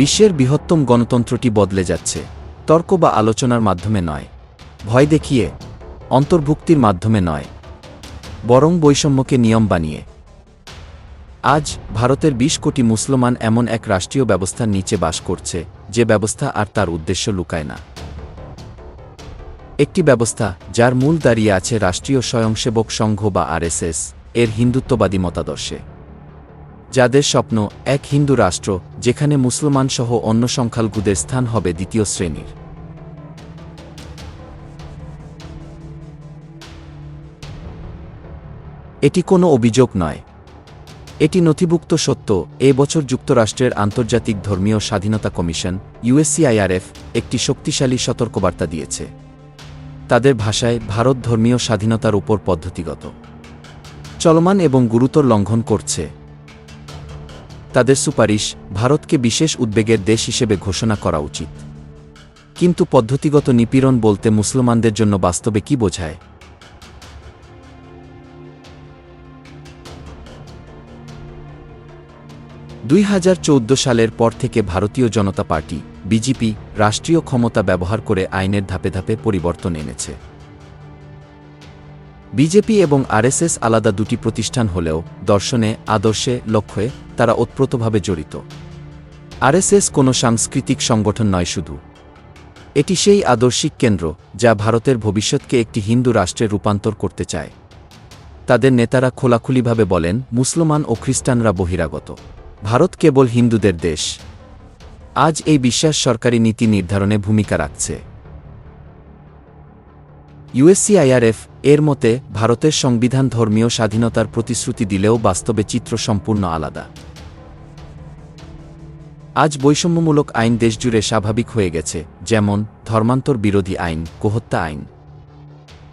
বিশ্বের বৃহত্তম গণতন্ত্রটি বদলে যাচ্ছে। তর্ক বা আলোচনার মাধ্যমে নয়। ভয় দেখিয়ে, অন্তর্ভুক্তির মাধ্যমে নয়। বরং বৈষম্যকে নিয়ম বানিয়ে। আজ ভারতের ২০ কোটি মুসলমান এমন এক রাষ্ট্রীয় ব্যবস্থার নিচে বাস করছে, যে ব্যবস্থা আর তার উদ্দেশ্য লুকায় না। একটি ব্যবস্থা যার মূল দাঁড়িয়ে আছে রাষ্ট্রীয় স্বয়ংসেবক সংঘ বা আরএসএস, এর হিন্দুত্ববাদী মতাদর্শে। যাদের স্বপ্ন এক হিন্দু রাষ্ট্র, যেখানে মুসলমানসহ অন্য সংখ্যালঘুদের স্থান হবে দ্বিতীয় শ্রেণির। এটি কোনো অভিযোগ নয়। এটি নথিভুক্ত সত্য, এ বছর যুক্তরাষ্ট্রের আন্তর্জাতিক ধর্মীয় স্বাধীনতা কমিশন ইউএসসিআইআরএফ একটি শক্তিশালী সতর্কবার্তা দিয়েছে। তাদের ভাষায় ভারত ধর্মীয় স্বাধীনতার উপর পদ্ধতিগত, চলমান এবং গুরুতর লঙ্ঘন করছে। তাদের সুপারিশ ভারতকে বিশেষ উদ্বেগের দেশ হিসেবে ঘোষণা করা উচিত। কিন্তু পদ্ধতিগত নিপীড়ন বলতে মুসলমানদের জন্য বাস্তবে কি বোঝায়? দুই হাজার চৌদ্দ সালের পর থেকে ভারতীয় জনতা পার্টি, বিজেপি, রাষ্ট্রীয় ক্ষমতা ব্যবহার করে আইনের ধাপে ধাপে পরিবর্তন এনেছে। বিজেপি এবং আরএসএস আলাদা দুটি প্রতিষ্ঠান হলেও দর্শনে, আদর্শে, লক্ষ্যে তারা ওতপ্রোতভাবে জড়িত। আরএসএস কোনো সাংস্কৃতিক সংগঠন নয় শুধু। এটি সেই আদর্শিক কেন্দ্র যা ভারতের ভবিষ্যৎকে একটি হিন্দু রাষ্ট্রে রূপান্তর করতে চায়। তাদের নেতারা খোলাখুলিভাবে বলেন, মুসলমান ও খ্রিস্টানরা বহিরাগত। ভারত কেবল হিন্দুদের দেশ। আজ এই বিশ্বাস সরকারি নীতি নির্ধারণে ভূমিকা রাখছে। ইউএসসিআইআরএফ এর মতে, ভারতের সংবিধান ধর্মীয় স্বাধীনতার প্রতিশ্রুতি দিলেও বাস্তবে চিত্র সম্পূর্ণ আলাদা। আজ বৈষম্যমূলক আইন দেশজুড়ে স্বাভাবিক হয়ে গেছে, যেমন ধর্মান্তর বিরোধী আইন গোহত্যা আইন।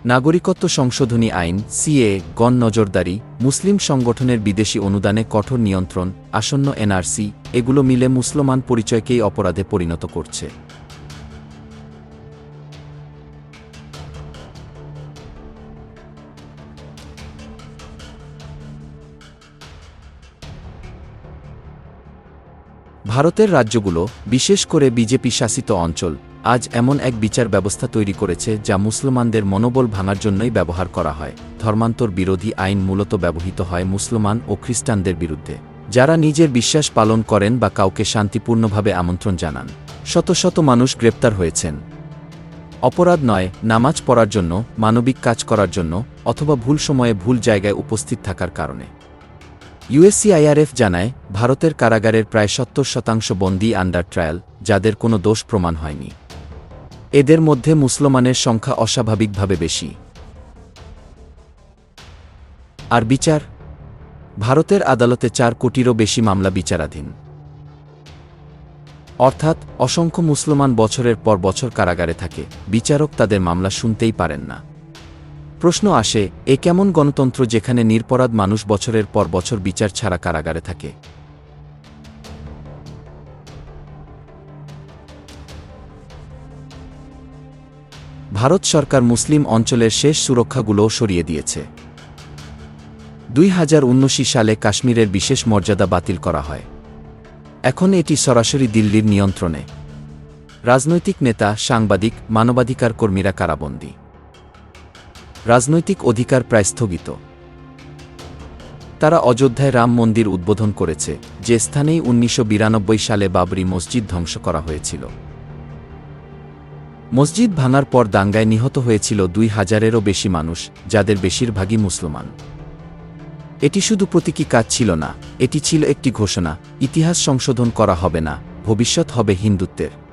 নাগরিকত্ব সংশোধনী আইন সিএ গণ নজরদারি, মুসলিম সংগঠনের বিদেশি অনুদানে কঠোর নিয়ন্ত্রণ, আসন্ন এনআরসি এগুলো মিলে মুসলমান পরিচয়কেই অপরাধে পরিণত করছে। ভারতের রাজ্যগুলো, বিশেষ করে বিজেপি শাসিত অঞ্চল, আজ এমন এক বিচার ব্যবস্থা তৈরি করেছে যা মুসলমানদের মনোবল ভাঙার জন্যই ব্যবহার করা হয়। ধর্মান্তর বিরোধী আইন মূলত ব্যবহৃত হয় মুসলমান ও খ্রিস্টানদের বিরুদ্ধে। যারা নিজের বিশ্বাস পালন করেন বা কাউকে শান্তিপূর্ণভাবে আমন্ত্রণ জানান, শত শত মানুষ গ্রেপ্তার হয়েছেন। অপরাধ নয়, নামাজ পড়ার জন্য, মানবিক কাজ করার জন্য, অথবা ভুল সময়ে ভুল জায়গায় উপস্থিত থাকার কারণে। ইউএসসিআইআরএফ জানায়, ভারতের কারাগারের প্রায় সত্তর শতাংশ বন্দী আন্ডার ট্রায়াল যাদের কোনো দোষ প্রমাণ হয়নি। এদের মধ্যে মুসলমানের সংখ্যা অস্বাভাবিকভাবে বেশি। আর বিচার? ভারতের আদালতে চার কোটিরও বেশি মামলা বিচারাধীন। অর্থাৎ, অসংখ্য মুসলমান বছরের পর বছর কারাগারে থাকে, বিচারক তাদের মামলা শুনতেই পারেন না। প্রশ্ন আসে, এ কেমন গণতন্ত্র যেখানে নিরপরাধ মানুষ বছরের পর বছর বিচার ছাড়া কারাগারে থাকে? ভারত সরকার মুসলিম অঞ্চলের শেষ সুরক্ষাগুলোও সরিয়ে দিয়েছে। দুই হাজার সালে কাশ্মীরের বিশেষ মর্যাদা বাতিল করা হয়। এখন এটি সরাসরি দিল্লির নিয়ন্ত্রণে। রাজনৈতিক নেতা, সাংবাদিক, মানবাধিকার কর্মীরা কারাবন্দী। রাজনৈতিক অধিকার প্রায় স্থগিত। তারা অযোধ্যায় রাম মন্দির উদ্বোধন করেছে, যে স্থানেই উনিশশো বিরানব্বই সালে বাবরি মসজিদ ধ্বংস করা হয়েছিল। মসজিদ ভাঙার পর দাঙ্গায় নিহত হয়েছিল দুই হাজারেরও বেশি মানুষ, যাদের বেশিরভাগই মুসলমান। এটি শুধু প্রতীকী কাজ ছিল না, এটি ছিল একটি ঘোষণা, ইতিহাস সংশোধন করা হবে না, ভবিষ্যৎ হবে হিন্দুত্বের।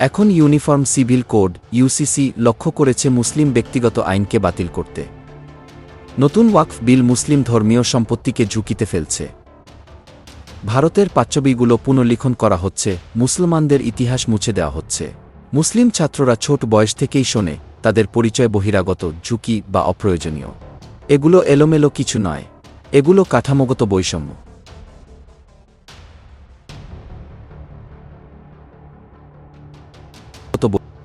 এখন ইউনিফর্ম সিভিল কোড ইউসিসি লক্ষ্য করেছে মুসলিম ব্যক্তিগত আইনকে বাতিল করতে। নতুন ওয়াকফ বিল মুসলিম ধর্মীয় সম্পত্তিকে ঝুঁকিতে ফেলছে। ভারতের পাচ্যবিগুলো পুনর্লিখন করা হচ্ছে, মুসলমানদের ইতিহাস মুছে দেওয়া হচ্ছে। মুসলিম ছাত্ররা ছোট বয়স থেকেই শোনে, তাদের পরিচয় বহিরাগত, ঝুঁকি বা অপ্রয়োজনীয়। এগুলো এলোমেলো কিছু নয়। এগুলো কাঠামোগত বৈষম্য।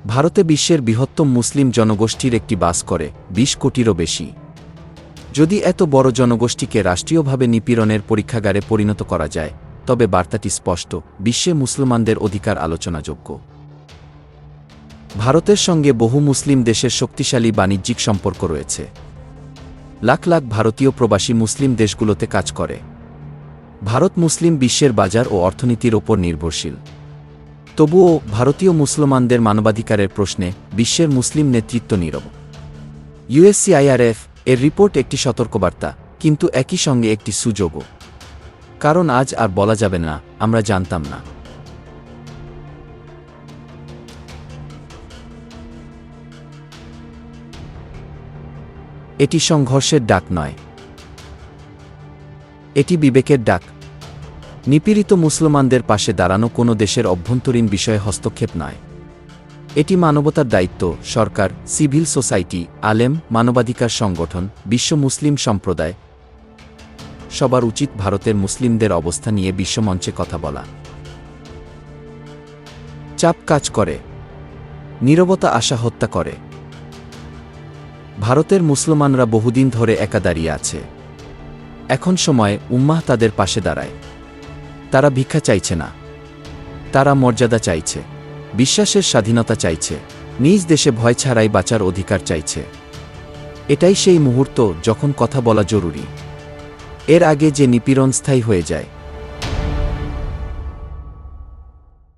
ভারতে বিশ্বের বৃহত্তম মুসলিম জনগোষ্ঠীর একটি বাস করে ২০ কোটিরও বেশি। যদি এত বড় জনগোষ্ঠীকে রাষ্ট্রীয়ভাবে নিপীড়নের পরীক্ষাগারে পরিণত করা যায়, তবে বার্তাটি স্পষ্ট, বিশ্বে মুসলমানদের অধিকার আলোচনাযোগ্য। ভারতের সঙ্গে বহু মুসলিম দেশের শক্তিশালী বাণিজ্যিক সম্পর্ক রয়েছে। লাখ লাখ ভারতীয় প্রবাসী মুসলিম দেশগুলোতে কাজ করে। ভারত মুসলিম বিশ্বের বাজার ও অর্থনীতির ওপর নির্ভরশীল। তবুও ভারতীয় মুসলমানদের মানবাধিকারের প্রশ্নে বিশ্বের মুসলিম নেতৃত্ব নীরব। ইউএসসিআইআরএফ এর রিপোর্ট একটি সতর্কবার্তা, কিন্তু একই সঙ্গে একটি সুযোগও। কারণ আজ আর বলা যাবে না, আমরা জানতাম না। এটি সংঘর্ষের ডাক নয়। এটি বিবেকের ডাক। নিপীড়িত মুসলমানদের পাশে দাঁড়ানো কোনো দেশের অভ্যন্তরীণ বিষয়ে হস্তক্ষেপ নয়। এটি মানবতার দায়িত্ব, সরকার, সিভিল সোসাইটি, আলেম, মানবাধিকার সংগঠন, বিশ্ব মুসলিম সম্প্রদায়। সবার উচিত ভারতের মুসলিমদের অবস্থা নিয়ে বিশ্বমঞ্চে কথা বলা। চাপ কাজ করে। নীরবতা আশা হত্যা করে। ভারতের মুসলমানরা বহুদিন ধরে একা দাঁড়িয়ে আছে। এখন সময় উম্মাহ তাদের পাশে দাঁড়ায়। তারা ভিক্ষা চাইছে না। তারা মর্যাদা চাইছে, বিশ্বাসের স্বাধীনতা চাইছে, নিজ দেশে ভয় ছাড়াই বাঁচার অধিকার চাইছে। এটাই সেই মুহূর্ত যখন কথা বলা জরুরি। এর আগে যে নিপীড়ন স্থায়ী হয়ে যায়